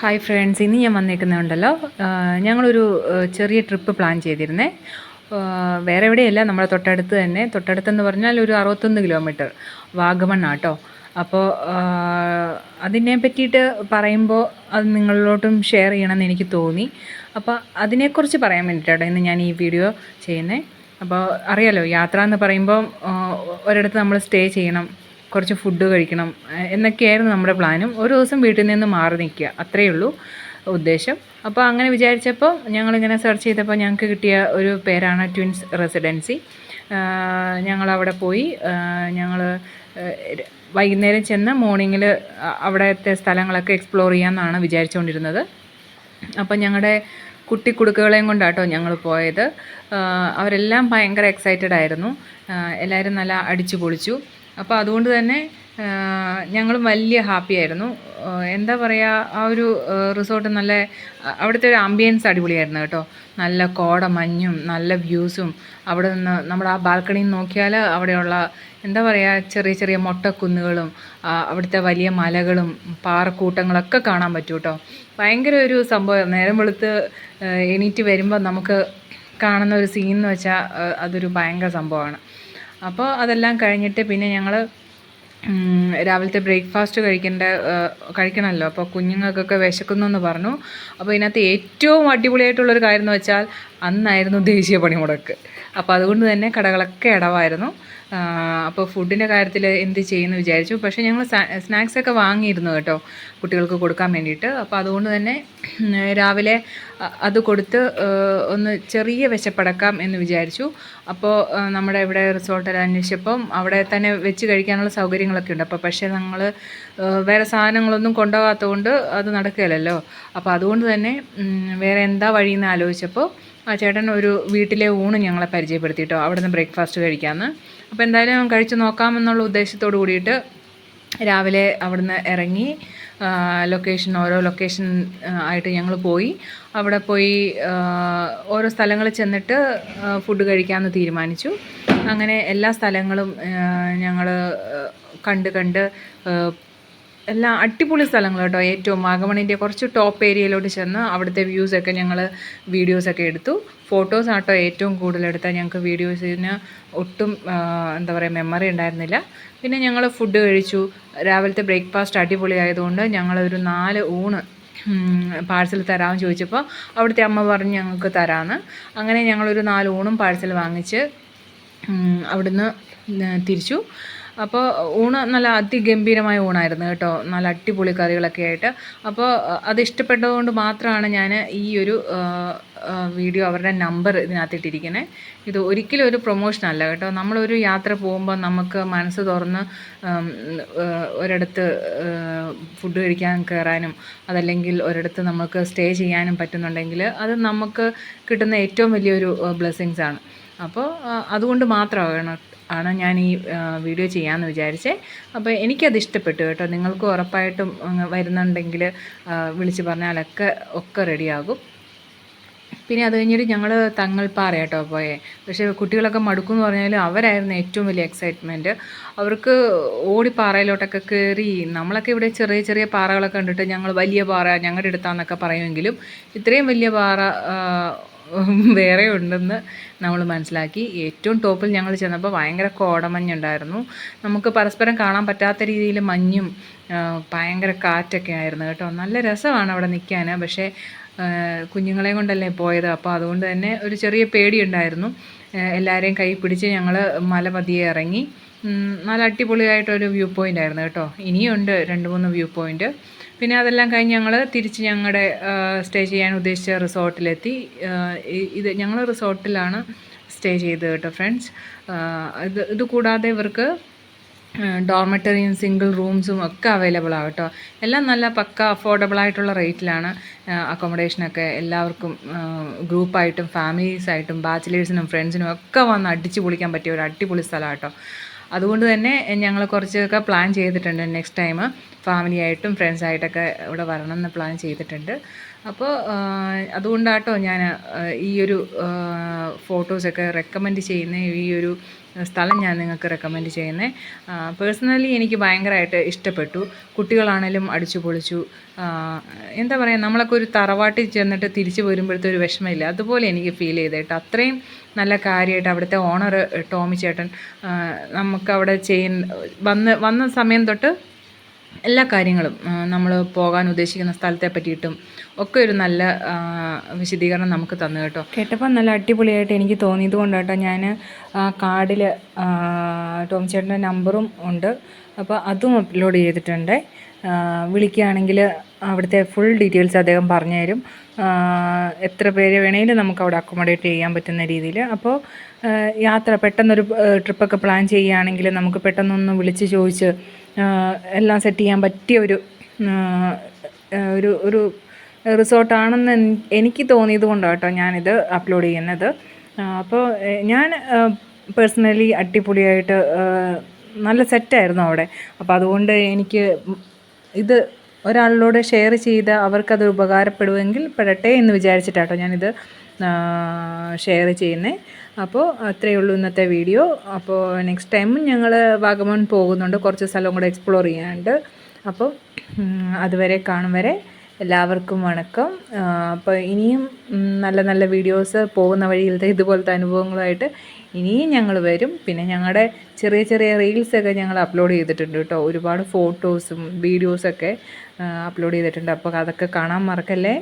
Hi friends ഇന്ന് ഞാൻ വന്നേക്കുന്നുണ്ടല്ലോ ഞങ്ങളൊരു ചെറിയ ട്രിപ്പ് പ്ലാൻ ചെയ്തിരുന്നേ. വേറെ എവിടെയല്ല നമ്മുടെ തൊട്ടടുത്ത് തന്നെ. തൊട്ടടുത്തെന്ന് പറഞ്ഞാൽ ഒരു അറുപത്തൊന്ന് കിലോമീറ്റർ വാഗമണ്ണാട്ടോ അപ്പോൾ അതിനെ പറ്റിയിട്ട് പറയുമ്പോൾ അത് നിങ്ങളിലോട്ടും ഷെയർ ചെയ്യണമെന്ന് എനിക്ക് തോന്നി. അപ്പോൾ അതിനെക്കുറിച്ച് പറയാൻ വേണ്ടിയിട്ടാണ് ഇന്ന് ഞാൻ ഈ വീഡിയോ ചെയ്യുന്നത് അപ്പോൾ അറിയാലോ യാത്ര എന്ന് പറയുമ്പോൾ ഒരിടത്ത് നമ്മൾ സ്റ്റേ ചെയ്യണം. കുറച്ച് ഫുഡ് കഴിക്കണം എന്നൊക്കെയായിരുന്നു നമ്മുടെ പ്ലാനും. ഒരു ദിവസം വീട്ടിൽ നിന്ന് മാറി നിൽക്കുക അത്രയേ ഉള്ളൂ ഉദ്ദേശം. അപ്പോൾ അങ്ങനെ വിചാരിച്ചപ്പോൾ ഞങ്ങളിങ്ങനെ സെർച്ച് ചെയ്തപ്പോൾ ഞങ്ങൾക്ക് കിട്ടിയ ഒരു പേരാണ് ട്വിൻസ് റെസിഡൻസി ഞങ്ങളവിടെ പോയി ഞങ്ങൾ വൈകുന്നേരം ചെന്ന് മോർണിംഗിൽ അവിടുത്തെ സ്ഥലങ്ങളൊക്കെ എക്സ്പ്ലോർ ചെയ്യാമെന്നാണ് വിചാരിച്ചുകൊണ്ടിരുന്നത്. അപ്പം ഞങ്ങളുടെ കുട്ടി കുടുക്കുകളെയും കൊണ്ടാട്ടോ ഞങ്ങൾ പോയത്. അവരെല്ലാം ഭയങ്കര എക്സൈറ്റഡ് ആയിരുന്നു. എല്ലാവരും നല്ല അടിച്ചു പൊളിച്ചു അപ്പോൾ അതുകൊണ്ട് തന്നെ ഞങ്ങളും വലിയ ഹാപ്പി ആയിരുന്നു. എന്താ പറയുക ആ ഒരു റിസോർട്ട് നല്ല അവിടുത്തെ ഒരു ആംബിയൻസ് അടിപൊളിയായിരുന്നു കേട്ടോ. നല്ല കോട മഞ്ഞും നല്ല വ്യൂസും അവിടെ നിന്ന് നമ്മുടെ ആ ബാൽക്കണിയിൽ നോക്കിയാൽ അവിടെയുള്ള എന്താ പറയുക ചെറിയ ചെറിയ മൊട്ടക്കുന്നുകളും അവിടുത്തെ വലിയ മലകളും പാറക്കൂട്ടങ്ങളൊക്കെ കാണാൻ പറ്റും കേട്ടോ. ഭയങ്കര ഒരു സംഭവം നേരം വെളുത്ത് എണീറ്റ് വരുമ്പോൾ നമുക്ക് കാണുന്ന ഒരു സീൻ എന്ന് വെച്ചാൽ അതൊരു ഭയങ്കര സംഭവമാണ്. അപ്പോൾ അതെല്ലാം കഴിഞ്ഞിട്ട് പിന്നെ ഞങ്ങൾ രാവിലത്തെ ബ്രേക്ക്ഫാസ്റ്റ് കഴിക്കേണ്ട കഴിക്കണമല്ലോ അപ്പോൾ കുഞ്ഞുങ്ങൾക്കൊക്കെ വിശക്കുന്നു എന്ന് പറഞ്ഞു. അപ്പോൾ ഇതിനകത്ത് ഏറ്റവും അടിപൊളിയായിട്ടുള്ളൊരു കാര്യം എന്ന് വെച്ചാൽ അന്നായിരുന്നു ദേശീയ പണിമുടക്ക്. അപ്പോൾ അതുകൊണ്ട് തന്നെ കടകളൊക്കെ ഇടവായിരുന്നു. അപ്പോൾ ഫുഡിന്റെ കാര്യത്തിൽ എന്ത് ചെയ്യുമെന്ന് വിചാരിച്ചു. പക്ഷേ ഞങ്ങൾ സ്നാക്സൊക്കെ വാങ്ങിയിരുന്നു കേട്ടോ കുട്ടികൾക്ക് കൊടുക്കാൻ വേണ്ടിയിട്ട്. അപ്പോൾ അതുകൊണ്ട് തന്നെ രാവിലെ അത് കൊടുത്ത് ഒന്ന് ചെറിയ വിശപ്പടക്കാം എന്ന് വിചാരിച്ചു. അപ്പോൾ നമ്മുടെ ഇവിടെ റിസോർട്ടിൽ അന്വേഷിച്ചപ്പം അവിടെ തന്നെ വെച്ച് കഴിക്കാനുള്ള സൗകര്യങ്ങളൊക്കെ ഉണ്ട്. അപ്പോൾ പക്ഷേ ഞങ്ങൾ വേറെ സാധനങ്ങളൊന്നും കൊണ്ടുപോകാത്തതുകൊണ്ട് അത് നടക്കുകയില്ലല്ലോ. അപ്പോൾ അതുകൊണ്ട് തന്നെ വേറെ എന്താ വഴിയെന്ന് ആലോചിച്ചപ്പോൾ ആ ചേട്ടൻ ഒരു വീട്ടിലെ ഊണ് ഞങ്ങളെ പരിചയപ്പെടുത്തിയിട്ടോ അവിടെ നിന്ന് ബ്രേക്ക്ഫാസ്റ്റ് കഴിക്കാമെന്ന് അപ്പോൾ എന്തായാലും കഴിച്ച് നോക്കാമെന്നുള്ള ഉദ്ദേശത്തോടു കൂടിയിട്ട് രാവിലെ അവിടുന്ന് ഇറങ്ങി ലൊക്കേഷൻ ഓരോ ലൊക്കേഷൻ ആയിട്ട് ഞങ്ങൾ പോയി. അവിടെ പോയി ഓരോ സ്ഥലങ്ങളിൽ ചെന്നിട്ട് ഫുഡ് കഴിക്കാമെന്ന് തീരുമാനിച്ചു. അങ്ങനെ എല്ലാ സ്ഥലങ്ങളും ഞങ്ങൾ കണ്ട് കണ്ട് എല്ലാം അടിപൊളി സ്ഥലങ്ങൾ കേട്ടോ ഏറ്റവും വാഗമണിന്റെ കുറച്ച് ടോപ്പ് ഏരിയയിലോട്ട് ചെന്ന് അവിടുത്തെ വ്യൂസൊക്കെ ഞങ്ങൾ വീഡിയോസൊക്കെ എടുത്തു. ഫോട്ടോസ് ആട്ടോ ഏറ്റവും കൂടുതൽ എടുത്താൽ ഞങ്ങൾക്ക് വീഡിയോസിന് ഒട്ടും എന്താ പറയുക മെമ്മറി ഉണ്ടായിരുന്നില്ല. പിന്നെ ഞങ്ങൾ ഫുഡ് കഴിച്ചു. രാവിലത്തെ ബ്രേക്ക്ഫാസ്റ്റ് അടിപൊളി ആയതുകൊണ്ട് ഞങ്ങളൊരു നാല് ഊണ് പാഴ്സൽ തരാമെന്ന് ചോദിച്ചപ്പോൾ അവിടുത്തെ അമ്മ പറഞ്ഞ് ഞങ്ങൾക്ക് തരാമെന്ന് അങ്ങനെ ഞങ്ങളൊരു നാല് ഊണും പാഴ്സൽ വാങ്ങിച്ച് അവിടുന്ന് തിരിച്ചു. അപ്പോൾ ഊണ് നല്ല അതിഗംഭീരമായ ഊണായിരുന്നു കേട്ടോ. നല്ല അടിപൊളി കറികളൊക്കെ ആയിട്ട്. അപ്പോൾ അത് ഇഷ്ടപ്പെട്ടതുകൊണ്ട് മാത്രമാണ് ഞാൻ ഈ ഒരു വീഡിയോ അവരുടെ നമ്പർ ഇതിനകത്തിട്ടിരിക്കുന്നത് ഇത് ഒരിക്കലും ഒരു പ്രൊമോഷൻ അല്ല കേട്ടോ. നമ്മളൊരു യാത്ര പോകുമ്പോൾ നമുക്ക് മനസ്സ് തുറന്ന് ഒരിടത്ത് ഫുഡ് കഴിക്കാൻ കയറാനും അതല്ലെങ്കിൽ ഒരിടത്ത് നമുക്ക് സ്റ്റേ ചെയ്യാനും പറ്റുന്നുണ്ടെങ്കിൽ അത് നമുക്ക് കിട്ടുന്ന ഏറ്റവും വലിയൊരു ബ്ലെസ്സിങ്സ് ആണ്. അപ്പോൾ അതുകൊണ്ട് മാത്രമാണ് ആണ് ഞാൻ ഈ വീഡിയോ ചെയ്യാമെന്ന് വിചാരിച്ചേ. അപ്പോൾ എനിക്കത് ഇഷ്ടപ്പെട്ടു കേട്ടോ. നിങ്ങൾക്ക് ഉറപ്പായിട്ടും വരുന്നുണ്ടെങ്കിൽ വിളിച്ച് പറഞ്ഞാലൊക്കെ ഒക്കെ റെഡിയാകും. പിന്നെ അത് കഴിഞ്ഞിട്ട് ഞങ്ങൾ തങ്ങൾപ്പാറ കേട്ടോ പോയെ. പക്ഷേ കുട്ടികളൊക്കെ മടുക്കുമെന്ന് പറഞ്ഞാൽ അവരായിരുന്നു ഏറ്റവും വലിയ എക്സൈറ്റ്മെന്റ് അവർക്ക് ഓടി പാറയിലോട്ടൊക്കെ കയറി നമ്മളൊക്കെ ഇവിടെ ചെറിയ ചെറിയ പാറകളൊക്കെ കണ്ടിട്ട് ഞങ്ങൾ വലിയ പാറ ഞങ്ങളുടെ അടുത്താന്നൊക്കെ പറയുമെങ്കിലും ഇത്രയും വലിയ പാറ വേറെ ഉണ്ടെന്ന് നമ്മൾ മനസ്സിലാക്കി. ഏറ്റവും ടോപ്പിൽ ഞങ്ങൾ ചെന്നപ്പോൾ ഭയങ്കര കോടമഞ്ഞുണ്ടായിരുന്നു. നമുക്ക് പരസ്പരം കാണാൻ പറ്റാത്ത രീതിയിൽ മഞ്ഞും ഭയങ്കര കാറ്റൊക്കെ ആയിരുന്നു കേട്ടോ. നല്ല രസമാണ് അവിടെ നിൽക്കാൻ. പക്ഷേ കുഞ്ഞുങ്ങളെ കൊണ്ടല്ലേ പോയത്? അപ്പോൾ അതുകൊണ്ട് തന്നെ ഒരു ചെറിയ പേടിയുണ്ടായിരുന്നു. എല്ലാവരെയും കൈ പിടിച്ച് ഞങ്ങൾ മല പതിയെ ഇറങ്ങി. നല്ല അടിപൊളിയായിട്ടൊരു വ്യൂ പോയിന്റ് ആയിരുന്നു കേട്ടോ. ഇനിയുണ്ട് രണ്ട് മൂന്ന് വ്യൂ പോയിന്റ് പിന്നെ അതെല്ലാം കഴിഞ്ഞ് ഞങ്ങൾ തിരിച്ച് ഞങ്ങളുടെ സ്റ്റേ ചെയ്യാൻ ഉദ്ദേശിച്ച റിസോർട്ടിലെത്തി. ഇത് ഞങ്ങൾ റിസോർട്ടിലാണ് സ്റ്റേ ചെയ്തത് കേട്ടോ ഫ്രണ്ട്സ്. ഇത് ഇത് കൂടാതെ ഇവർക്ക് ഡോർമെറ്ററിയും സിംഗിൾ റൂംസും ഒക്കെ അവൈലബിൾ ആണ് കേട്ടോ. എല്ലാം നല്ല പക്ക അഫോർഡബിൾ ആയിട്ടുള്ള റേറ്റിലാണ്. അക്കോമഡേഷനൊക്കെ എല്ലാവർക്കും ഗ്രൂപ്പായിട്ടും ഫാമിലീസായിട്ടും ബാച്ചിലേഴ്സിനും ഫ്രണ്ട്സിനും ഒക്കെ വന്ന് അടിച്ചു പൊളിക്കാൻ പറ്റിയ ഒരു അടിപൊളി സ്ഥലമാണ് കേട്ടോ. അതുകൊണ്ട് തന്നെ ഞങ്ങൾ കുറച്ചൊക്കെ പ്ലാൻ ചെയ്തിട്ടുണ്ട് നെക്സ്റ്റ് ടൈം ഫാമിലി ആയിട്ടും ഫ്രണ്ട്സ് ആയിട്ടൊക്കെ ഇവിടെ വരണം എന്ന് പ്ലാൻ ചെയ്തിട്ടുണ്ട്. അപ്പോൾ അതുകൊണ്ടാട്ടോ ഞാൻ ഈ ഒരു ഫോട്ടോസൊക്കെ റെക്കമെൻഡ് ചെയ്യുന്ന ഈ ഒരു സ്ഥലം ഞാൻ നിങ്ങൾക്ക് റെക്കമെൻഡ് ചെയ്യുന്നത് പേഴ്സണലി എനിക്ക് ഭയങ്കരമായിട്ട് ഇഷ്ടപ്പെട്ടു. കുട്ടികളാണേലും അടിച്ചു പൊളിച്ചു. എന്താ പറയുക നമ്മളൊക്കെ ഒരു തറവാട്ടിൽ ചെന്നിട്ട് തിരിച്ചു വരുമ്പോഴത്തെ ഒരു വിഷമമില്ല. അതുപോലെ എനിക്ക് ഫീൽ ചെയ്ത് കേട്ടോ അത്രയും നല്ല കാര്യമായിട്ട് അവിടുത്തെ ഓണർ ടോമി ചേട്ടൻ നമുക്ക് അവിടെ ചെയ്യുന്ന വന്ന് വന്ന സമയം തൊട്ട് എല്ലാ കാര്യങ്ങളും നമ്മൾ പോകാൻ ഉദ്ദേശിക്കുന്ന സ്ഥലത്തെ പറ്റിയിട്ടും ഒക്കെ ഒരു നല്ല വിശദീകരണം നമുക്ക് തന്നു കേട്ടോ. കേട്ടപ്പോൾ നല്ല അടിപൊളിയായിട്ട് എനിക്ക് തോന്നിയത് കൊണ്ട് കേട്ടോ ഞാൻ കാർഡിൽ ടോം ചേട്ടന്റെ നമ്പറും ഉണ്ട്. അപ്പോൾ അതും അപ്ലോഡ് ചെയ്തിട്ടുണ്ട്. വിളിക്കുകയാണെങ്കിൽ അവിടുത്തെ ഫുൾ ഡീറ്റെയിൽസ് അദ്ദേഹം പറഞ്ഞുതരും. തരും എത്ര പേര് വേണേലും നമുക്ക് അവിടെ അക്കോമഡേറ്റ് ചെയ്യാൻ പറ്റുന്ന രീതിയിൽ അപ്പോൾ യാത്ര പെട്ടെന്നൊരു ട്രിപ്പൊക്കെ പ്ലാൻ ചെയ്യുകയാണെങ്കിൽ നമുക്ക് പെട്ടെന്നൊന്ന് വിളിച്ച് ചോദിച്ച് എല്ലാം സെറ്റ് ചെയ്യാൻ പറ്റിയ ഒരു ഒരു ഒരു റിസോർട്ടാണെന്ന് എനിക്ക് തോന്നിയത് കൊണ്ടാണ് കേട്ടോ ഞാനിത് അപ്ലോഡ് ചെയ്യുന്നത്. അപ്പോൾ ഞാൻ പേഴ്സണലി അടിപൊളിയായിട്ട് നല്ല സെറ്റായിരുന്നു അവിടെ. അപ്പോൾ അതുകൊണ്ട് എനിക്ക് ഇത് ഒരാളിലൂടെ ഷെയർ ചെയ്ത് അവർക്കത് ഉപകാരപ്പെടുമെങ്കിൽ പെടട്ടെ എന്ന് വിചാരിച്ചിട്ടാട്ടോ ഞാനിത് ഷെയർ ചെയ്യുന്നത് അപ്പോൾ അത്രയേ ഉള്ളൂ ഇന്നത്തെ വീഡിയോ. അപ്പോൾ നെക്സ്റ്റ് ടൈമും ഞങ്ങൾ വാഗമൺ പോകുന്നുണ്ട്. കുറച്ച് സ്ഥലം കൂടെ എക്സ്പ്ലോർ ചെയ്യാനുണ്ട്. അപ്പോൾ അതുവരെ കാണും വരെ എല്ലാവർക്കും വണക്കം. അപ്പോൾ ഇനിയും നല്ല നല്ല വീഡിയോസ് പോകുന്ന വഴിയിലത്തെ ഇതുപോലത്തെ അനുഭവങ്ങളുമായിട്ട് ഇനിയും ഞങ്ങൾ വരും. പിന്നെ ഞങ്ങളുടെ ചെറിയ ചെറിയ റീൽസൊക്കെ ഞങ്ങൾ അപ്ലോഡ് ചെയ്തിട്ടുണ്ട് കേട്ടോ. ഒരുപാട് ഫോട്ടോസും വീഡിയോസൊക്കെ അപ്ലോഡ് ചെയ്തിട്ടുണ്ട്. അപ്പോൾ അതൊക്കെ കാണാൻ മറക്കല്ലേ?